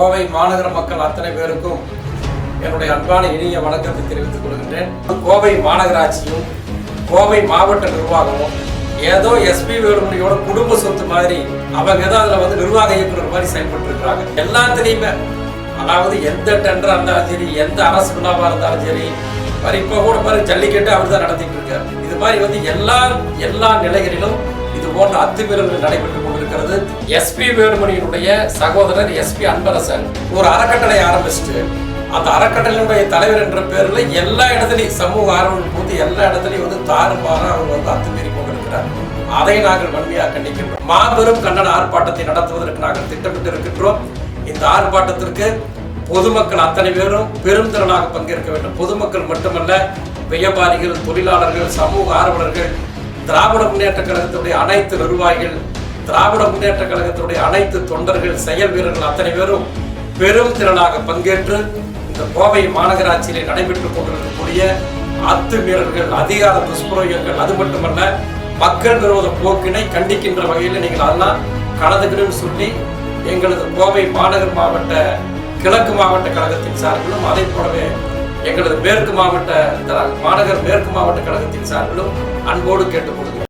கோவை மாநகர மக்கள் அத்தனை பேருக்கும் என்னுடைய அன்பான இனிய வணக்கத்தை தெரிவித்துக் கொள்கின்றேன். கோவை மாநகராட்சியும் கோவை மாவட்ட நிர்வாகமும் ஏதோ எஸ்பி வேலுமணியோட குடும்ப சொத்து மாதிரி அவங்க ஏதோ அதில் வந்து நிர்வாக இயக்குனர் மாதிரி செயல்பட்டு இருக்கிறாங்க எல்லாத்துலேயுமே அதாவது எந்த டெண்டராக இருந்தாலும் சரி எந்த அரசு விழாவாக இருந்தாலும் சரி பாரு இப்போ கூட பாரு ஜல்லிக்கட்டு அவர் தான் நடத்திட்டு இருக்காரு. இது மாதிரி வந்து எல்லா எல்லா நிலைகளிலும் இது போன்ற அத்துமீறல்கள் நடைபெற்றுக் கொண்டிருக்கிறது. எஸ்பி வேலுமணியினுடைய சகோதரர் எஸ்பி அன்பரசன். ஒரு அறக்கட்டளை ஆரம்பிச்சுட்டு அந்த அறக்கட்டளையினுடைய தலைவர் என்ற பேர்ல எல்லா இடத்துலையும் சமூக ஆர்வம் போது எல்லா இடத்துலையும் வந்து தாறுமாறாக அவர் வந்து அத்துமீறி கொண்டிருக்கிறார். அதை நாங்கள் வன்மையாக கண்டிக்கின்றோம். மாபெரும் கன்னட ஆர்ப்பாட்டத்தை நடத்துவதற்கு நாங்கள் திட்டமிட்டு இருக்கின்றோம் இந்த ஆர்ப்பாட்டத்திற்கு பொதுமக்கள் அத்தனை பேரும் பெரும் திறனாக பங்கேற்க வேண்டும். பொதுமக்கள் மட்டுமல்ல வியாபாரிகள் தொழிலாளர்கள் சமூக ஆர்வலர்கள் திராவிட முன்னேற்ற கழகத்துடைய அனைத்து நிர்வாகிகள் திராவிட முன்னேற்ற கழகத்துடைய அனைத்து தொண்டர்கள் செயல் வீரர்கள் அத்தனை பேரும் பெரும் திரளாக பங்கேற்று இந்த கோவை மாநகராட்சியிலே நடைபெற்றுக் கொண்டிருக்கக்கூடிய அத்துமீறல்கள் அதிகார துஷ்பிரயோகங்கள் அது மட்டுமல்ல மக்கள் விரோத போக்கினை கண்டிக்கின்ற வகையில் நீங்கள் அதெல்லாம் கலந்துக்கணும்னு சொல்லி எங்களது கோவை மாநகர் மாவட்ட கிழக்கு மாவட்ட கழகத்தின் சார்பிலும் அதை போலவே எங்களது மேற்கு மாவட்ட மாநகர் மேற்கு மாவட்ட கழகத்தின் சார்பிலும் அன்போடு கேட்டுக்கொள்கிறேன்